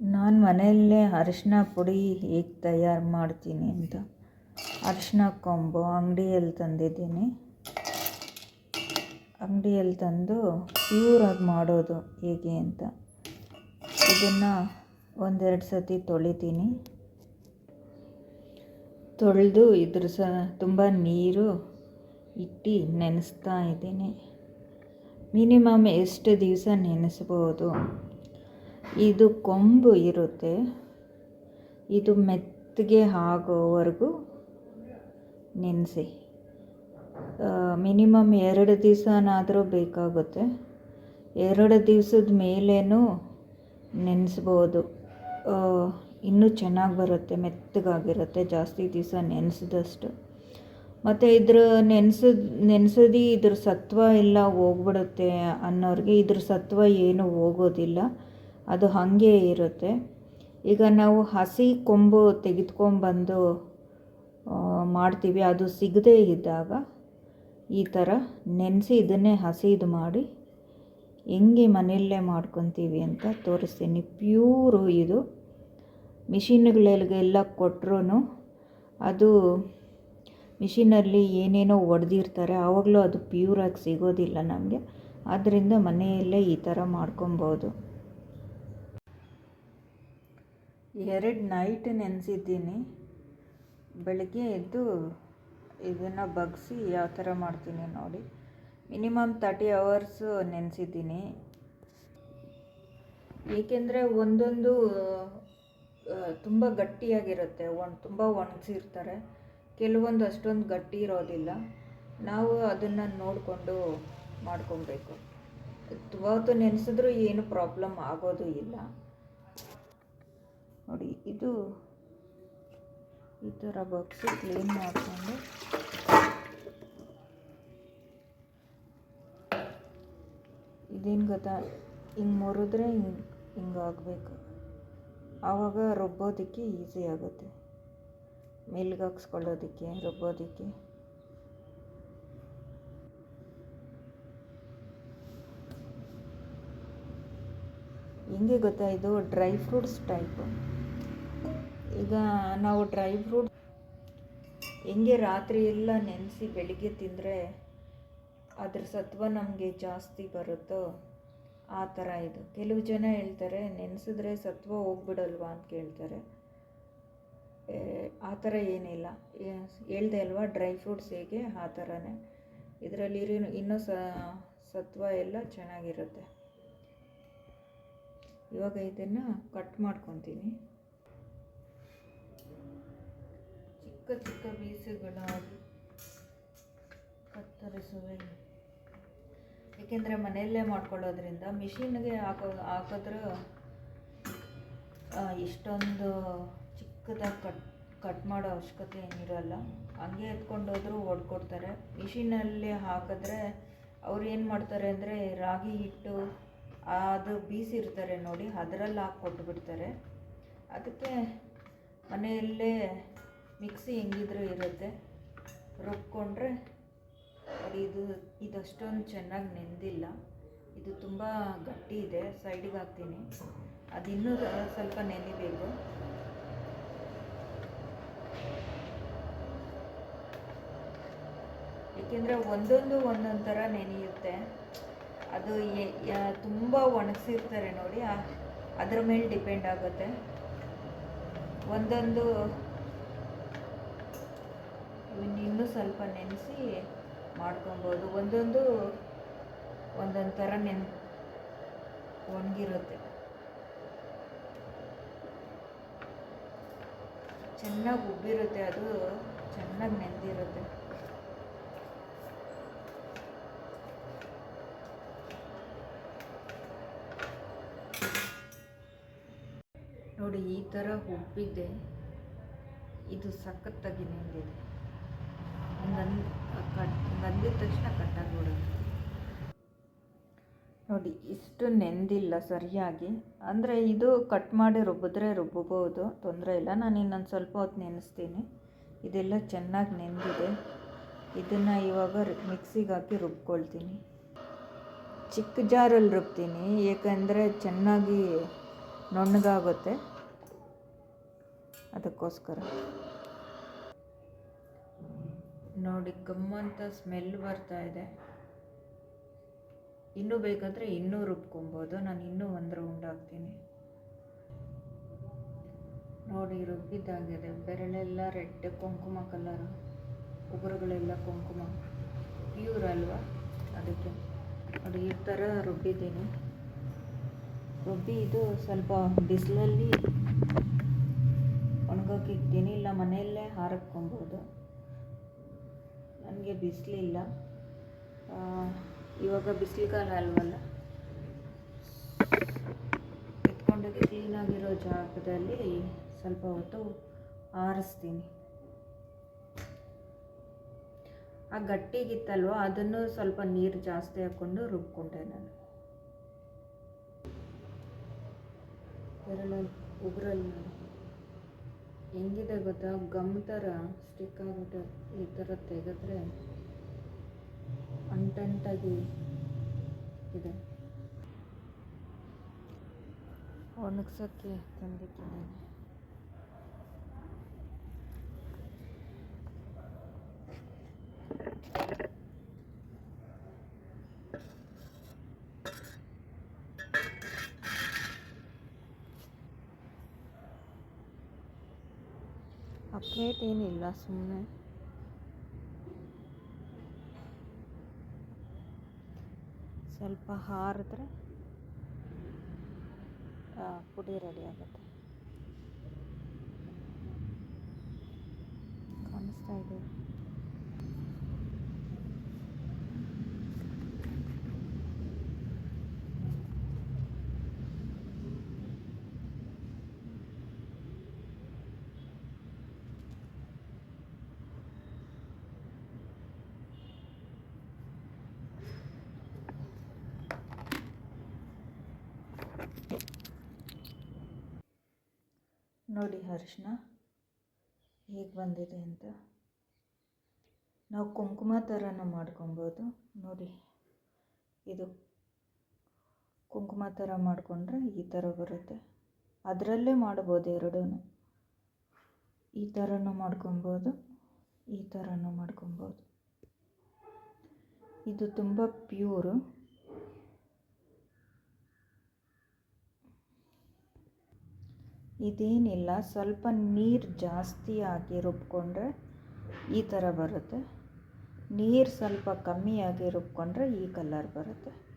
ನಾನು ಮನೆಯಲ್ಲೇ ಅರಿಶಿನ ಪುಡಿ ಹೇಗೆ ತಯಾರು ಮಾಡ್ತೀನಿ ಅಂತ. ಅರಿಶಿನ ಕೊಂಬು ಅಂಗಡಿಯಲ್ಲಿ ತಂದಿದ್ದೀನಿ. ಅಂಗಡಿಯಲ್ಲಿ ತಂದು ಪ್ಯೂರಾಗಿ ಮಾಡೋದು ಹೇಗೆ ಅಂತ. ಇದನ್ನು ಒಂದೆರಡು ಸತಿ ತೊಳಿತೀನಿ. ತೊಳೆದು ಇದ್ರ ಸ ತುಂಬ ನೀರು ಇಟ್ಟು ನೆನೆಸ್ತಾ ಇದ್ದೀನಿ. ಮಿನಿಮಮ್ ಎಷ್ಟು ದಿವಸ ನೆನೆಸ್ಬೋದು? ಇದು ಕೊಂಬು ಇರುತ್ತೆ. ಇದು ಮೆತ್ತಗೆ ಆಗೋವರೆಗೂ ನೆನೆಸಿ. ಮಿನಿಮಮ್ ಎರಡು ದಿವಸನಾದರೂ ಬೇಕಾಗುತ್ತೆ. ಎರಡು ದಿವಸದ ಮೇಲೇನೂ ನೆನೆಸ್ಬೋದು. ಇನ್ನೂ ಚೆನ್ನಾಗಿ ಬರುತ್ತೆ, ಮೆತ್ತಗಾಗಿರುತ್ತೆ, ಜಾಸ್ತಿ ದಿವಸ ನೆನೆಸಿದಷ್ಟು. ಮತ್ತು ಇದ್ರ ನೆನ್ಸಿದ, ನೆನೆಸೋದು ಇದ್ರ ಸತ್ವ ಎಲ್ಲ ಹೋಗ್ಬಿಡುತ್ತೆ ಅನ್ನೋರಿಗೆ ಇದ್ರ ಸತ್ವ ಏನೂ ಹೋಗೋದಿಲ್ಲ. ಅದು ಹಾಗೆ ಇರುತ್ತೆ. ಈಗ ನಾವು ಹಸಿ ಕೊಂಬು ತೆಗೆದುಕೊಂಡ್ಬಂದು ಮಾಡ್ತೀವಿ. ಅದು ಸಿಗದೇ ಇದ್ದಾಗ ಈ ಥರ ನೆನೆಸಿ ಇದನ್ನೇ ಹಸಿದು ಮಾಡಿ ಹೆಂಗೆ ಮನೆಯಲ್ಲೇ ಮಾಡ್ಕೊತೀವಿ ಅಂತ ತೋರಿಸ್ತೀನಿ. ಪ್ಯೂರು ಇದು. ಮಿಷಿನ್ಗಳಿಗೆಲ್ಲ ಕೊಟ್ರೂ ಅದು ಮಿಷಿನಲ್ಲಿ ಏನೇನೋ ಒಡೆದಿರ್ತಾರೆ, ಆವಾಗಲೂ ಅದು ಪ್ಯೂರಾಗಿ ಸಿಗೋದಿಲ್ಲ ನಮಗೆ. ಆದ್ದರಿಂದ ಮನೆಯಲ್ಲೇ ಈ ಥರ ಮಾಡ್ಕೊಬೋದು. ಎರಡು ನೈಟ್ ನೆನೆಸಿದ್ದೀನಿ. ಬೆಳಗ್ಗೆ ಎದ್ದು ಇದನ್ನು ಬಗ್ಗಿಸಿ ಯಾವ ಥರ ಮಾಡ್ತೀನಿ ನೋಡಿ. ಮಿನಿಮಮ್ ತರ್ಟಿ ಅವರ್ಸು ನೆನೆಸಿದ್ದೀನಿ. ಏಕೆಂದರೆ ಒಂದೊಂದು ತುಂಬ ಗಟ್ಟಿಯಾಗಿರುತ್ತೆ. ಒಣ ತುಂಬ ಒಣಗಿಸಿರ್ತಾರೆ. ಕೆಲವೊಂದು ಅಷ್ಟೊಂದು ಗಟ್ಟಿ ಇರೋದಿಲ್ಲ. ನಾವು ಅದನ್ನು ನೋಡಿಕೊಂಡು ಮಾಡ್ಕೊಬೇಕು. ಹೊತ್ತು ನೆನೆಸಿದ್ರೂ ಏನು ಪ್ರಾಬ್ಲಮ್ ಆಗೋದು ಇಲ್ಲ. ನೋಡಿ, ಇದು ಈ ಥರ ಬಗ್ಸಿ ಕ್ಲೀನ್ ಮಾಡಿಕೊಂಡು ಇದೇನು ಗೊತ್ತಾ? ಹಿಂಗೆ ಮುರಿದ್ರೆ ಹಿಂಗೆ ಹಿಂಗಾಗಬೇಕು ಆವಾಗ ರುಬ್ಬೋದಕ್ಕೆ ಈಸಿ ಆಗುತ್ತೆ. ಮೆಲ್ಗೆ ಹಾಕ್ಸ್ಕೊಳ್ಳೋದಕ್ಕೆ, ರುಬ್ಬೋದಕ್ಕೆ. ಹೆಂಗೆ ಗೊತ್ತಾ ಇದು? ಡ್ರೈ ಫ್ರೂಟ್ಸ್ ಟೈಪು ಈಗ ನಾವು ಡ್ರೈ ಫ್ರೂಟ್ ಹೆಂಗೆ ರಾತ್ರಿ ಎಲ್ಲ ನೆನೆಸಿ ಬೆಳಿಗ್ಗೆ ತಿಂದರೆ ಅದ್ರ ಸತ್ವ ನಮಗೆ ಜಾಸ್ತಿ ಬರುತ್ತೋ ಆ ಥರ ಇದು. ಕೆಲವು ಜನ ಹೇಳ್ತಾರೆ, ನೆನೆಸಿದ್ರೆ ಸತ್ವ ಹೋಗ್ಬಿಡಲ್ವಾ ಅಂತ ಕೇಳ್ತಾರೆ. ಆ ಥರ ಏನಿಲ್ಲ. ಹೇಳ್ದೆ ಅಲ್ವಾ ಡ್ರೈ ಫ್ರೂಟ್ಸ್ ಹೇಗೆ? ಆ ಥರನೇ. ಇದರಲ್ಲಿ ಇನ್ನೂ ಸತ್ವ ಎಲ್ಲ ಚೆನ್ನಾಗಿರುತ್ತೆ. ಇವಾಗ ಇದನ್ನು ಕಟ್ ಮಾಡ್ಕೊತೀನಿ. ಚಿಕ್ಕ ಚಿಕ್ಕ ಪೀಸುಗಳಾಗಿ ಕತ್ತರಿಸುವೆ. ಏಕೆಂದರೆ ಮನೆಯಲ್ಲೇ ಮಾಡ್ಕೊಳ್ಳೋದ್ರಿಂದ ಮಿಷಿನ್ಗೆ ಹಾಕೋ ಹಾಕಿದ್ರೆ ಇಷ್ಟೊಂದು ಚಿಕ್ಕದಾಗಿ ಕಟ್ ಕಟ್ ಮಾಡೋ ಅವಶ್ಯಕತೆ ಏನಿರಲ್ಲ. ಹಂಗೆ ಎತ್ಕೊಂಡೋದ್ರೂ ಹೊಡ್ಕೊಡ್ತಾರೆ ಮಿಷಿನಲ್ಲಿ ಹಾಕಿದ್ರೆ ಅವ್ರು ಏನು ಮಾಡ್ತಾರೆ ಅಂದರೆ ರಾಗಿ ಹಿಟ್ಟು ಅದು ಬೀಸಿರ್ತಾರೆ ನೋಡಿ, ಅದರಲ್ಲಿ ಹಾಕಿ ಕೊಟ್ಬಿಡ್ತಾರೆ. ಅದಕ್ಕೆ ಮನೆಯಲ್ಲೇ ಮಿಕ್ಸಿ ಹೆಂಗಿದ್ರೂ ಇರುತ್ತೆ. ರುಬ್ಕೊಂಡ್ರೆ ಇದು, ಇದಷ್ಟೊಂದು ಚೆನ್ನಾಗಿ ನೆಂದಿಲ್ಲ. ಇದು ತುಂಬ ಗಟ್ಟಿ ಇದೆ, ಸೈಡಿಗೆ ಹಾಕ್ತೀನಿ. ಅದಿನ್ನೂ ಸ್ವಲ್ಪ ನೆನಿಬೇಕು. ಏಕೆಂದರೆ ಒಂದೊಂದು ಒಂದೊಂದು ಥರ ನೆನೆಯುತ್ತೆ. ಅದು ತುಂಬ ಒಣಗಿಸಿರ್ತಾರೆ ನೋಡಿ ಅದ್ರ ಮೇಲೆ ಡಿಪೆಂಡ್ ಆಗುತ್ತೆ. ಒಂದೊಂದು ಇನ್ನೂ ಸ್ವಲ್ಪ ನೆನೆಸಿ ಮಾಡ್ಕೊಬೋದು. ಒಂದೊಂದು ಒಂದೊಂದು ಥರ ನೆನ್, ಒಣಗಿರುತ್ತೆ. ಚೆನ್ನಾಗಿ ಉಬ್ಬಿರುತ್ತೆ ಅದು, ಚೆನ್ನಾಗಿ ನೆಂದಿರುತ್ತೆ. ನೋಡಿ ಈ ಥರ ಉಬ್ಬಿದೆ ಇದು ಸಖತ್ತಾಗಿ ನೆಂದಿದೆ. ನಂದು ಕಟ್, ನಂದಿದ ತಕ್ಷಣ ಕಟ್ಟಾಗ್ಬಿಡುತ್ತೆ ನೋಡಿ, ಇಷ್ಟು ನೆಂದಿಲ್ಲ ಸರಿಯಾಗಿ. ಅಂದರೆ ಇದು ಕಟ್ ಮಾಡಿ ರುಬ್ಬಿದ್ರೆ ರುಬ್ಬಬಹುದು ತೊಂದರೆ ಇಲ್ಲ. ನಾನು ಇನ್ನೊಂದು ಸ್ವಲ್ಪ ಹೊತ್ತು ನೆನೆಸ್ತೀನಿ. ಇದೆಲ್ಲ ಚೆನ್ನಾಗಿ ನೆಂದಿದೆ. ಇದನ್ನು ಇವಾಗ ಮಿಕ್ಸಿಗೆ ಹಾಕಿ ರುಬ್ಕೊಳ್ತೀನಿ. ಚಿಕ್ಕ ಜಾರಲ್ಲಿ ರುಬ್ತೀನಿ. ಏಕೆಂದರೆ ಚೆನ್ನಾಗಿ ನುಣ್ಣಗಾಗುತ್ತೆ. ಅದಕ್ಕೋಸ್ಕರ. ನೋಡಿ ಗಮ್ಮಂತ ಸ್ಮೆಲ್ ಬರ್ತಾ ಇದೆ. ಇನ್ನೂ ಬೇಕಾದರೆ ಇನ್ನೂ ರುಬ್ಕೊಬೋದು. ನಾನು ಇನ್ನೂ ಒಂದು ರೌಂಡ್ ಹಾಕ್ತೀನಿ. ನೋಡಿ, ರುಬ್ಬಿದ್ದಾಗಿದೆ. ಬೆರಳೆಲ್ಲ ರೆಡ್, ಕುಂಕುಮ ಕಲರ್. ಉಗುರುಗಳೆಲ್ಲ ಕುಂಕುಮ. ಪ್ಯೂರ್ ಅಲ್ವಾ? ಅದಕ್ಕೆ. ನೋಡಿ, ಈ ಥರ ರುಬ್ಬಿದ್ದೀನಿ. ರುಬ್ಬಿ ಇದು ಸ್ವಲ್ಪ ಬಿಸಿಲಲ್ಲಿ ಒಣಗೋಕೆ ಇಲ್ಲ, ಮನೆಯಲ್ಲೇ ಹಾರಕ್ಕೊಬೋದು. ನನಗೆ ಬಿಸಿಲಿಲ್ಲ. ಇವಾಗ ಬಿಸಿಲುಗಾಲ ಅಲ್ವಲ್ಲ? ಎತ್ಕೊಂಡೋಗಿ ಕ್ಲೀನಾಗಿರೋ ಜಾಗದಲ್ಲಿ ಸ್ವಲ್ಪ ಹೊತ್ತು ಆರಿಸ್ತೀನಿ. ಆ ಗಟ್ಟಿಗಿತ್ತಲ್ವ? ಅದನ್ನು ಸ್ವಲ್ಪ ನೀರು ಜಾಸ್ತಿ ಹಾಕ್ಕೊಂಡು ರುಬ್ಕೊಂಡೆ ನಾನು. ಬೆರಳಲ್ಲಿ ಉಗುರಲ್ಲಿ ಹೆಂಗಿದೆ ಗೊತ್ತಾ? ಗಮ್ ಥರ ಸ್ಟಿಕ್ ಆಗಿಬಿಟ್ಟು ಈ ಥರ ತೆಗೆದ್ರೆ ಅಂಟಂಟಾಗಿ ಇದೆ. ಒಣಗ್ಸೋಕ್ಕೆ ತಂದಿಟ್ಟಿದ್ದೇನೆ. ಆ ಪ್ಲೇಟ್ ಏನಿಲ್ಲ ಸುಮ್ಮನೆ ಸ್ವಲ್ಪ ಹಾರಿದ್ರೆ ಪುಡಿ ರೆಡಿ ಆಗುತ್ತೆ. ಕಾಣಿಸ್ತಾ ಇದೆ. ನೋಡಿ ಅರಿಶಿನ ಹೇಗೆ ಬಂದಿದೆ ಅಂತ. ನಾವು ಕುಂಕುಮ ಥರನೂ ಮಾಡ್ಕೊಬೋದು. ನೋಡಿ, ಇದು ಕುಂಕುಮ ಥರ ಮಾಡಿಕೊಂಡ್ರೆ ಈ ಥರ ಬರುತ್ತೆ. ಅದರಲ್ಲೇ ಮಾಡ್ಬೋದು ಎರಡೂ ಈ ಥರನೂ ಮಾಡ್ಕೊಬೋದು, ಈ ಥರನೂ ಮಾಡ್ಕೊಬೋದು. ಇದು ತುಂಬ ಪ್ಯೂರು ಇದೇನಿಲ್ಲ, ಸ್ವಲ್ಪ ನೀರು ಜಾಸ್ತಿ ಹಾಕಿ ರುಬ್ಕೊಂಡ್ರೆ ಈ ಥರ ಬರುತ್ತೆ. ನೀರು ಸ್ವಲ್ಪ ಕಮ್ಮಿಯಾಗಿ ರುಬ್ಕೊಂಡ್ರೆ ಈ ಕಲರ್ ಬರುತ್ತೆ.